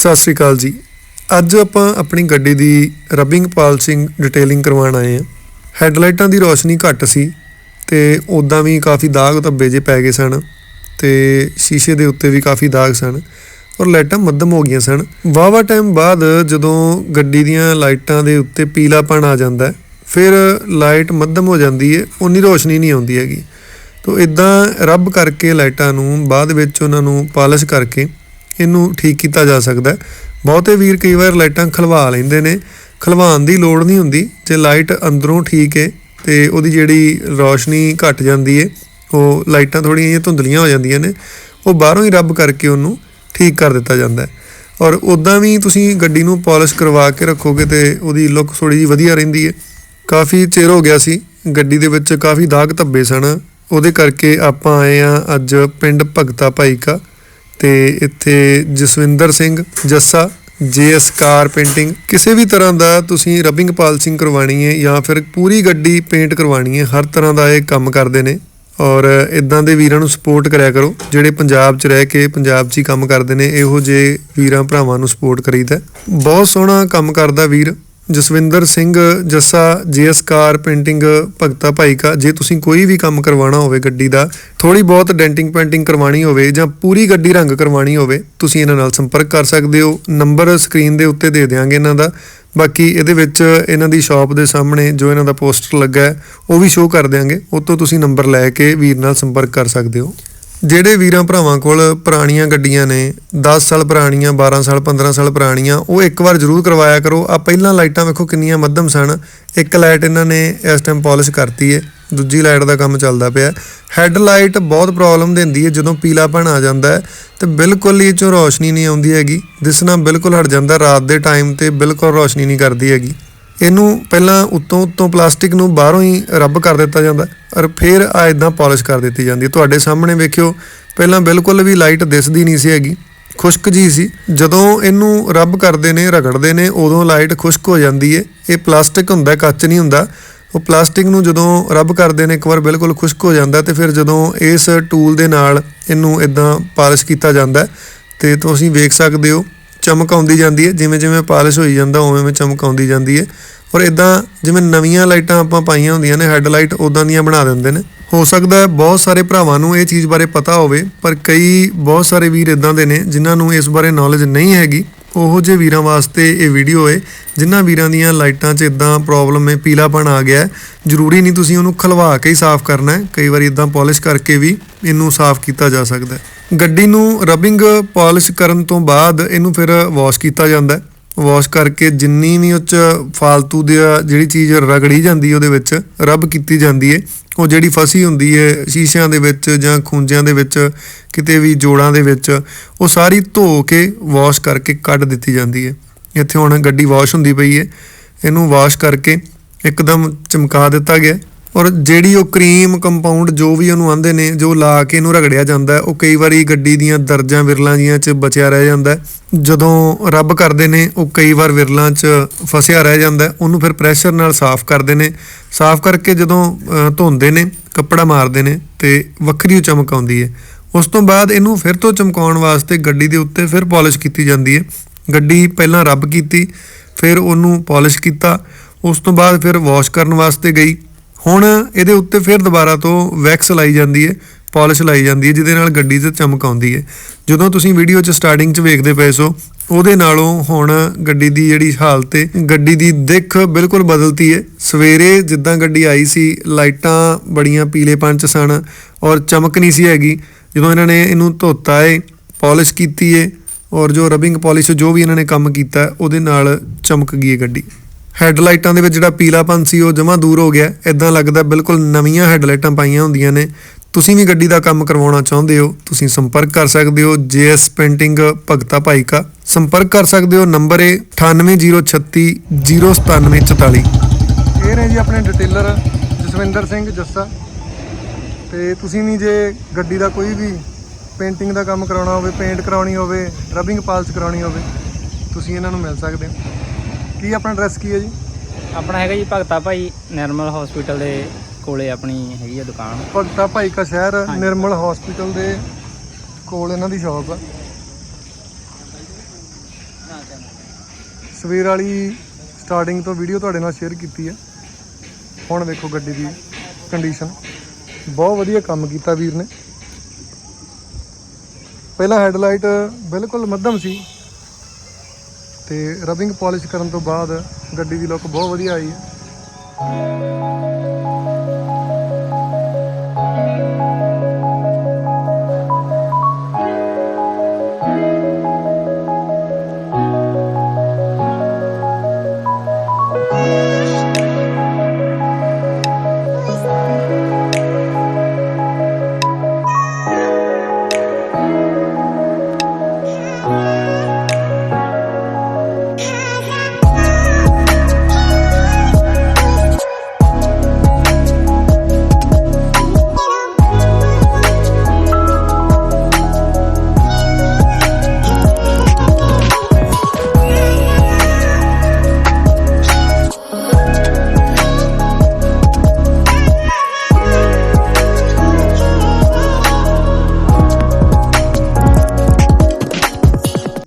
ਸਤਿ ਸ੍ਰੀ ਅਕਾਲ ਜੀ। ਅੱਜ ਆਪਾਂ ਆਪਣੀ ਗੱਡੀ ਦੀ ਰਬਿੰਗ ਪਾਲਿਸ਼ਿੰਗ ਡਿਟੇਲਿੰਗ ਕਰਵਾਉਣ ਆਏ ਹਾਂ। ਹੈਡਲਾਈਟਾਂ ਦੀ ਰੋਸ਼ਨੀ ਘੱਟ ਸੀ ਤੇ ਉਦਾਂ ਵੀ ਕਾਫੀ ਦਾਗ ਧੱਬੇ ਜੇ ਪੈ ਗਏ ਸਨ ਤੇ ਸ਼ੀਸ਼ੇ ਦੇ ਉੱਤੇ ਵੀ ਕਾਫੀ ਦਾਗ ਸਨ ਔਰ ਲਾਈਟਾਂ ਮੱਧਮ ਹੋ ਗਈਆਂ ਸਨ। ਵਾਵਾ ਟਾਈਮ ਬਾਅਦ ਜਦੋਂ ਗੱਡੀ ਦੀਆਂ ਲਾਈਟਾਂ ਦੇ ਉੱਤੇ ਪੀਲਾਪਣ ਆ ਜਾਂਦਾ ਫਿਰ ਲਾਈਟ ਮੱਧਮ ਹੋ ਜਾਂਦੀ ਹੈ ਉਨੀ ਰੋਸ਼ਨੀ ਨਹੀਂ ਆਉਂਦੀ ਹੈਗੀ। ਤੋ ਇਦਾਂ ਰੱਬ ਕਰਕੇ ਲਾਈਟਾਂ ਨੂੰ ਬਾਅਦ ਵਿੱਚ ਉਹਨਾਂ ਨੂੰ ਪਾਲਿਸ਼ ਕਰਕੇ ਇਹਨੂੰ ਠੀਕ ਕੀਤਾ ਜਾ ਸਕਦਾ ਹੈ। ਬਹੁਤੇ ਵੀਰ ਕਈ ਵਾਰ ਲਾਈਟਾਂ ਖਲਵਾ ਲੈਂਦੇ ਨੇ। ਖਲਵਾਉਣ ਦੀ ਲੋੜ ਨਹੀਂ ਹੁੰਦੀ। ਜੇ ਲਾਈਟ ਅੰਦਰੋਂ ਠੀਕ ਹੈ ਤੇ ਉਹਦੀ ਜਿਹੜੀ ਰੌਸ਼ਨੀ ਘਟ ਜਾਂਦੀ ਹੈ ਉਹ ਲਾਈਟਾਂ ਥੋੜ੍ਹੀਆਂ ਜਿਹੀਆਂ ਧੁੰਦਲੀਆਂ ਹੋ ਜਾਂਦੀਆਂ ਨੇ, ਉਹ ਬਾਹਰੋਂ ਹੀ ਰੱਬ ਕਰਕੇ ਉਹਨੂੰ ਠੀਕ ਕਰ ਦਿੱਤਾ ਜਾਂਦਾ ਹੈ। ਔਰ ਉਦਾਂ ਵੀ ਤੁਸੀਂ ਗੱਡੀ ਨੂੰ ਪਾਲਿਸ਼ ਕਰਵਾ ਕੇ ਰੱਖੋਗੇ ਤੇ ਉਹਦੀ ਲੁੱਕ ਥੋੜੀ ਜਿਹੀ ਵਧੀਆ ਰਹਿੰਦੀ ਹੈ ਕਾਫੀ ਚਿਰ ਹੋ ਗਿਆ ਸੀ, ਗੱਡੀ ਦੇ ਵਿੱਚ ਕਾਫੀ ਦਾਗ ਧੱਬੇ ਸਨ। ਉਹਦੇ ਕਰਕੇ ਆਪਾਂ ਆਏ ਆ ਅੱਜ ਪਿੰਡ ਭਗਤਾ ਭਾਈ ਕਾ ਤੇ ਇੱਥੇ Jaswinder Singh Jassa, JS car painting, ਕਿਸੇ ਵੀ ਤਰ੍ਹਾਂ ਦਾ ਤੁਸੀਂ ਰਬਿੰਗ ਪਾਲਿਸ਼ਿੰਗ ਕਰਵਾਣੀ ਹੈ ਜਾਂ ਫਿਰ ਪੂਰੀ ਗੱਡੀ ਪੇਂਟ ਕਰਵਾਣੀ ਹੈ, ਹਰ ਤਰ੍ਹਾਂ ਦਾ ਇਹ ਕੰਮ ਕਰਦੇ ਨੇ। ਔਰ ਇਦਾਂ ਦੇ ਵੀਰਾਂ ਨੂੰ ਸਪੋਰਟ ਕਰਿਆ ਕਰੋ, ਜਿਹੜੇ ਪੰਜਾਬ 'ਚ ਰਹਿ ਕੇ ਪੰਜਾਬ 'ਚ ਹੀ ਕੰਮ ਕਰਦੇ ਨੇ, ਇਹੋ ਜਿਹੇ ਵੀਰਾਂ ਭਰਾਵਾਂ ਨੂੰ ਸਪੋਰਟ ਕਰੀਦਾ ਬਹੁਤ ਸੋਹਣਾ ਕੰਮ ਕਰਦਾ ਵੀਰ। Jaswinder Singh Jassa, GS car, painting Bhagta Bhai Ka, ਜੇ ਤੁਸੀਂ ਕੋਈ ਵੀ ਕੰਮ ਕਰਵਾਉਣਾ ਹੋਵੇ ਗੱਡੀ ਦਾ ਥੋੜੀ ਬਹੁਤ ਡੈਂਟਿੰਗ ਪੇਂਟਿੰਗ ਕਰਵਾਉਣੀ ਹੋਵੇ ਜਾਂ ਪੂਰੀ ਗੱਡੀ ਰੰਗ ਕਰਵਾਉਣੀ ਹੋਵੇ, ਤੁਸੀਂ ਇਹਨਾਂ ਨਾਲ ਸੰਪਰਕ ਕਰ ਸਕਦੇ ਹੋ। ਨੰਬਰ ਸਕਰੀਨ ਦੇ ਉੱਤੇ ਦੇ ਦਿਆਂਗੇ ਇਹਨਾਂ ਦਾ। ਬਾਕੀ ਇਹਦੇ ਵਿੱਚ ਇਹਨਾਂ ਦੀ ਸ਼ਾਪ ਦੇ ਸਾਹਮਣੇ ਜੋ ਇਹਨਾਂ ਦਾ ਪੋਸਟਰ ਲੱਗਾ ਹੈ, ਉਹ ਵੀ ਸ਼ੋਅ ਕਰ ਦਿਆਂਗੇ। ਉਹ ਤੋਂ ਤੁਸੀਂ ਨੰਬਰ ਲੈ ਕੇ ਵੀਰ ਨਾਲ ਸੰਪਰਕ ਕਰ ਸਕਦੇ ਹੋ। ਜਿਹੜੇ ਵੀਰਾਂ ਭਰਾਵਾਂ ਕੋਲ ਪੁਰਾਣੀਆਂ ਗੱਡੀਆਂ ਨੇ 10 ਸਾਲ ਪੁਰਾਣੀਆਂ 12 ਸਾਲ 15 ਸਾਲ ਪੁਰਾਣੀਆਂ, ਉਹ ਇੱਕ ਵਾਰ ਜ਼ਰੂਰ ਕਰਵਾਇਆ ਕਰੋ। ਆ ਪਹਿਲਾਂ ਲਾਈਟਾਂ ਵੇਖੋ ਕਿੰਨੀਆਂ ਮੱਧਮ ਸਨ। ਇੱਕ ਲਾਈਟ ਇਹਨਾਂ ਨੇ ਇਸ ਟਾਈਮ ਪਾਲਿਸ਼ ਕਰਤੀ ਹੈ ਦੂਜੀ ਲਾਈਟ ਦਾ ਕੰਮ ਚੱਲਦਾ ਪਿਆ। ਹੈੱਡ ਲਾਈਟ ਬਹੁਤ ਪ੍ਰੋਬਲਮ ਦਿੰਦੀ ਹੈ ਜਦੋਂ ਪੀਲਾਪਣ ਆ ਜਾਂਦਾ ਹੈ ਤੇ ਬਿਲਕੁਲ ਹੀ ਇਹ ਚੋਂ ਰੋਸ਼ਨੀ ਨਹੀਂ ਆਉਂਦੀ ਹੈਗੀ। ਦਿਸਣਾ ਬਿਲਕੁਲ ਹਟ ਜਾਂਦਾ, ਰਾਤ ਦੇ ਟਾਈਮ ਤੇ ਬਿਲਕੁਲ ਰੋਸ਼ਨੀ ਨਹੀਂ ਕਰਦੀ ਹੈਗੀ। ਇਹਨੂੰ ਪਹਿਲਾਂ ਉੱਤੋਂ ਉੱਤੋਂ ਪਲਾਸਟਿਕ ਨੂੰ ਬਾਹਰੋਂ ਹੀ ਰੱਬ ਕਰ ਦਿੱਤਾ ਜਾਂਦਾ ਔਰ ਫਿਰ ਆ ਇਦਾਂ ਪਾਲਿਸ਼ ਕਰ ਦਿੱਤੀ ਜਾਂਦੀ ਤੁਹਾਡੇ ਸਾਹਮਣੇ ਵੇਖਿਓ ਪਹਿਲਾਂ ਬਿਲਕੁਲ ਵੀ ਲਾਈਟ ਦਿਸਦੀ ਨਹੀਂ ਸੀ ਹੈਗੀ ਖੁਸ਼ਕ ਜੀ ਸੀ। ਜਦੋਂ ਇਹਨੂੰ ਰੱਬ ਕਰਦੇ ਨੇ ਰਗੜਦੇ ਨੇ ਉਦੋਂ ਲਾਈਟ ਖੁਸ਼ਕ ਹੋ ਜਾਂਦੀ ਹੈ ਇਹ ਪਲਾਸਟਿਕ ਹੁੰਦਾ ਕੱਚ ਨਹੀਂ ਹੁੰਦਾ। ਉਹ ਪਲਾਸਟਿਕ ਨੂੰ ਜਦੋਂ ਰੱਬ ਕਰਦੇ ਨੇ ਇੱਕ ਵਾਰ ਬਿਲਕੁਲ ਖੁਸ਼ਕ ਹੋ ਜਾਂਦਾ ਤੇ ਫਿਰ ਜਦੋਂ ਇਸ ਟੂਲ ਦੇ ਨਾਲ ਇਹਨੂੰ ਇਦਾਂ ਪਾਲਿਸ਼ ਕੀਤਾ ਜਾਂਦਾ ਹੈ, ਤੇ ਤੁਸੀਂ ਵੇਖ ਸਕਦੇ ਹੋ ਚਮਕ ਆਉਂਦੀ ਜਾਂਦੀ ਹੈ। ਜਿਵੇਂ ਜਿਵੇਂ ਪਾਲਿਸ਼ ਹੋਈ ਜਾਂਦਾ ਉਵੇਂ ਉਵੇਂ ਚਮਕ ਆਉਂਦੀ ਜਾਂਦੀ ਹੈ। ਔਰ ਇਦਾਂ ਜਿਵੇਂ ਨਵੀਆਂ ਲਾਈਟਾਂ ਆਪਾਂ ਪਾਈਆਂ ਹੁੰਦੀਆਂ ਨੇ ਹੈੱਡ ਲਾਈਟ ਉਦਾਂ ਦੀਆਂ ਬਣਾ ਦਿੰਦੇ ਨੇ। ਹੋ ਸਕਦਾ ਹੈ ਬਹੁਤ ਸਾਰੇ ਭਰਾਵਾਂ ਨੂੰ ਇਹ ਚੀਜ਼ ਬਾਰੇ ਪਤਾ ਹੋਵੇ, ਪਰ ਕਈ ਬਹੁਤ ਸਾਰੇ ਵੀਰ ਇਦਾਂ ਦੇ ਨੇ ਜਿਨ੍ਹਾਂ ਨੂੰ ਇਸ ਬਾਰੇ ਨੌਲੇਜ ਨਹੀਂ ਹੈਗੀ। ਉਹੋ ਜਿਹੇ ਵੀਰਾਂ ਵਾਸਤੇ ਇਹ ਵੀਡੀਓ ਹੈ ਜਿਨ੍ਹਾਂ ਵੀਰਾਂ ਦੀਆਂ ਲਾਈਟਾਂ 'ਚ ਇਦਾਂ ਪ੍ਰੋਬਲਮ ਹੈ ਪੀਲਾਪਣ ਆ ਗਿਆ ਜ਼ਰੂਰੀ ਨਹੀਂ ਤੁਸੀਂ ਉਹਨੂੰ ਖਲਵਾ ਕੇ ਹੀ ਸਾਫ਼ ਕਰਨਾ ਹੈ। ਕਈ ਵਾਰੀ ਇਦਾਂ ਪਾਲਿਸ਼ ਕਰਕੇ ਵੀ ਇਹਨੂੰ ਸਾਫ਼ ਕੀਤਾ ਜਾ ਸਕਦਾ ਹੈ। ਗੱਡੀ ਨੂੰ ਰਬਿੰਗ ਪਾਲਿਸ਼ ਕਰਨ ਤੋਂ ਬਾਅਦ ਇਹਨੂੰ ਫਿਰ ਵਾਸ਼ ਕੀਤਾ ਜਾਂਦਾ ਹੈ। ਵਾਸ਼ ਕਰਕੇ ਜਿੰਨੀ ਵੀ ਉਹ 'ਚ ਫਾਲਤੂ ਦੀ ਜਿਹੜੀ ਚੀਜ਼ ਰਗੜੀ ਜਾਂਦੀ ਉਹਦੇ ਵਿੱਚ, ਰਬ ਕੀਤੀ ਜਾਂਦੀ ਹੈ ਉਹ ਜਿਹੜੀ ਫਸੀ ਹੁੰਦੀ ਹੈ ਸ਼ੀਸ਼ਿਆਂ ਦੇ ਵਿੱਚ ਜਾਂ ਖੂੰਜਿਆਂ ਦੇ ਵਿੱਚ, ਕਿਤੇ ਵੀ ਜੋੜਾਂ ਦੇ ਵਿੱਚ, ਉਹ ਸਾਰੀ ਧੋ ਕੇ ਵਾਸ਼ ਕਰਕੇ ਕੱਢ ਦਿੱਤੀ ਜਾਂਦੀ ਹੈ ਇੱਥੇ ਹੁਣ ਗੱਡੀ ਵਾਸ਼ ਹੁੰਦੀ ਪਈ ਹੈ ਇਹਨੂੰ ਵਾਸ਼ ਕਰਕੇ ਇੱਕਦਮ ਚਮਕਾ ਦਿੱਤਾ ਗਿਆ। ਔਰ ਜਿਹੜੀ ਉਹ ਕਰੀਮ ਕੰਪਾਊਂਡ ਜੋ ਵੀ ਉਹਨੂੰ ਆਂਦੇ ਨੇ, ਜੋ ਲਾ ਕੇ ਇਹਨੂੰ ਰਗੜਿਆ ਜਾਂਦਾ ਉਹ ਕਈ ਵਾਰੀ ਗੱਡੀ ਦੀਆਂ ਦਰਜਾਂ ਵਿਰਲਾਂ ਜੀਆਂ 'ਚ ਬਚਿਆ ਰਹਿ ਜਾਂਦਾ ਜਦੋਂ ਰੱਬ ਕਰਦੇ ਨੇ, ਉਹ ਕਈ ਵਾਰ ਵਿਰਲਾਂ 'ਚ ਫਸਿਆ ਰਹਿ ਜਾਂਦਾ ਉਹਨੂੰ ਫਿਰ ਪ੍ਰੈਸ਼ਰ ਨਾਲ ਸਾਫ਼ ਕਰਦੇ ਨੇ। ਸਾਫ਼ ਕਰਕੇ ਜਦੋਂ ਧੋਂਦੇ ਨੇ, ਕੱਪੜਾ ਮਾਰਦੇ ਨੇ ਤੇ ਵੱਖਰੀ ਓ ਚਮਕ ਆਉਂਦੀ ਹੈ। ਉਸ ਤੋਂ ਬਾਅਦ ਇਹਨੂੰ ਫਿਰ ਤੋਂ ਚਮਕਾਉਣ ਵਾਸਤੇ ਗੱਡੀ ਦੇ ਉੱਤੇ ਫਿਰ ਪਾਲਿਸ਼ ਕੀਤੀ ਜਾਂਦੀ ਹੈ। ਗੱਡੀ ਪਹਿਲਾਂ ਰੱਬ ਕੀਤੀ, ਫਿਰ ਉਹਨੂੰ ਪਾਲਿਸ਼ ਕੀਤਾ, ਉਸ ਤੋਂ ਬਾਅਦ ਫਿਰ ਵਾਸ਼ ਕਰਨ ਵਾਸਤੇ ਗਈ। ਹੁਣ ਇਹਦੇ ਉੱਤੇ ਫਿਰ ਦੁਬਾਰਾ ਤੋਂ ਵੈਕਸ ਲਾਈ ਜਾਂਦੀ ਹੈ, ਪਾਲਿਸ਼ ਲਾਈ ਜਾਂਦੀ ਹੈ, ਜਿਹਦੇ ਨਾਲ ਗੱਡੀ ਤੇ ਚਮਕ ਆਉਂਦੀ ਹੈ। ਜਦੋਂ ਤੁਸੀਂ ਵੀਡੀਓ 'ਚ ਸਟਾਰਟਿੰਗ 'ਚ ਵੇਖਦੇ ਪਏ ਸੋ, ਉਹਦੇ ਨਾਲੋਂ ਹੁਣ ਗੱਡੀ ਦੀ ਜਿਹੜੀ ਹਾਲਤ ਹੈ, ਗੱਡੀ ਦੀ ਦਿੱਖ ਬਿਲਕੁਲ ਬਦਲਤੀ ਹੈ। ਸਵੇਰੇ ਜਿੱਦਾਂ ਗੱਡੀ ਆਈ ਸੀ, ਲਾਈਟਾਂ ਬੜੀਆਂ ਪੀਲੇਪਨ 'ਚ ਸਨ ਔਰ ਚਮਕ ਨਹੀਂ ਸੀ ਹੈਗੀ। ਜਦੋਂ ਇਹਨਾਂ ਨੇ ਇਹਨੂੰ ਧੋਤਾ ਹੈ ਪਾਲਿਸ਼ ਕੀਤੀ ਏ ਔਰ ਜੋ ਰਬਿੰਗ ਪਾਲਿਸ਼ ਜੋ ਵੀ ਇਹਨਾਂ ਨੇ ਕੰਮ ਕੀਤਾ, ਉਹਦੇ ਨਾਲ ਚਮਕ ਗਈ ਹੈ ਗੱਡੀ। ਹੈੱਡਲਾਈਟਾਂ ਦੇ ਵਿੱਚ ਜਿਹੜਾ ਪੀਲਾਪਨ ਸੀ ਉਹ ਜਮਾ ਦੂਰ ਹੋ ਗਿਆ। ਇਦਾਂ ਲੱਗਦਾ ਬਿਲਕੁਲ ਨਵੀਆਂ ਹੈੱਡਲਾਈਟਾਂ ਪਾਈਆਂ ਹੁੰਦੀਆਂ ਨੇ। ਤੁਸੀਂ ਵੀ ਗੱਡੀ ਦਾ ਕੰਮ ਕਰਵਾਉਣਾ ਚਾਹੁੰਦੇ ਹੋ, ਤੁਸੀਂ ਸੰਪਰਕ ਕਰ ਸਕਦੇ ਹੋ ਜੀਐਸ ਪੇਂਟਿੰਗ ਭਗਤਾ ਭਾਈ ਕਾ ਸੰਪਰਕ ਕਰ ਸਕਦੇ ਹੋ, ਨੰਬਰ ਹੈ 98036 09744 ਇਹ ਨੇ ਜੀ ਆਪਣੇ ਡਿਟੇਲਰ ਜਸਵਿੰਦਰ ਸਿੰਘ ਜੱਸਾ। ਤੇ ਤੁਸੀਂ ਵੀ ਜੇ ਗੱਡੀ ਦਾ ਕੋਈ ਵੀ ਪੇਂਟਿੰਗ ਦਾ ਕੰਮ ਕਰਾਉਣਾ ਹੋਵੇ ਪੇਂਟ ਕਰਾਉਣੀ ਹੋਵੇ ਰਬਿੰਗ ਪਾਲਿਸ਼ ਕਰਾਉਣੀ ਹੋਵੇ, ਤੁਸੀਂ ਇਹਨਾਂ ਨੂੰ ਮਿਲ ਸਕਦੇ ਹੋ। ਕੀ ਆਪਣਾ ਐਡਰੈਸ ਕੀ ਹੈ ਜੀ? ਆਪਣਾ ਹੈਗਾ ਜੀ ਭਗਤਾ ਭਾਈ ਨਿਰਮਲ ਹਸਪੀਟਲ ਦੇ ਕੋਲੇ ਆਪਣੀ ਹੈਗੀ ਆ ਦੁਕਾਨ। ਭਗਤਾ ਭਾਈ ਕਾ ਸ਼ਹਿਰ ਹਾਂਜੀ। ਨਿਰਮਲ ਹਸਪੀਟਲ ਦੇ ਕੋਲ ਇਹਨਾਂ ਦੀ ਸ਼ਾਪ ਆ। ਸਵੇਰ ਵਾਲੀ ਸਟਾਰਟਿੰਗ ਤੋਂ ਵੀਡੀਓ ਤੁਹਾਡੇ ਨਾਲ ਸ਼ੇਅਰ ਕੀਤੀ ਹੈ ਹੁਣ ਵੇਖੋ ਗੱਡੀ ਦੀ ਕੰਡੀਸ਼ਨ ਬਹੁਤ ਵਧੀਆ ਕੰਮ ਕੀਤਾ ਵੀਰ ਨੇ। ਪਹਿਲਾਂ ਹੈਡਲਾਈਟ ਬਿਲਕੁਲ ਮੱਧਮ ਸੀ। ਤੇ ਰਬਿੰਗ ਪਾਲਿਸ਼ ਕਰਨ ਤੋਂ ਬਾਅਦ ਗੱਡੀ ਦੀ ਲੁੱਕ ਬਹੁਤ ਵਧੀਆ ਆਈ। ਹੈ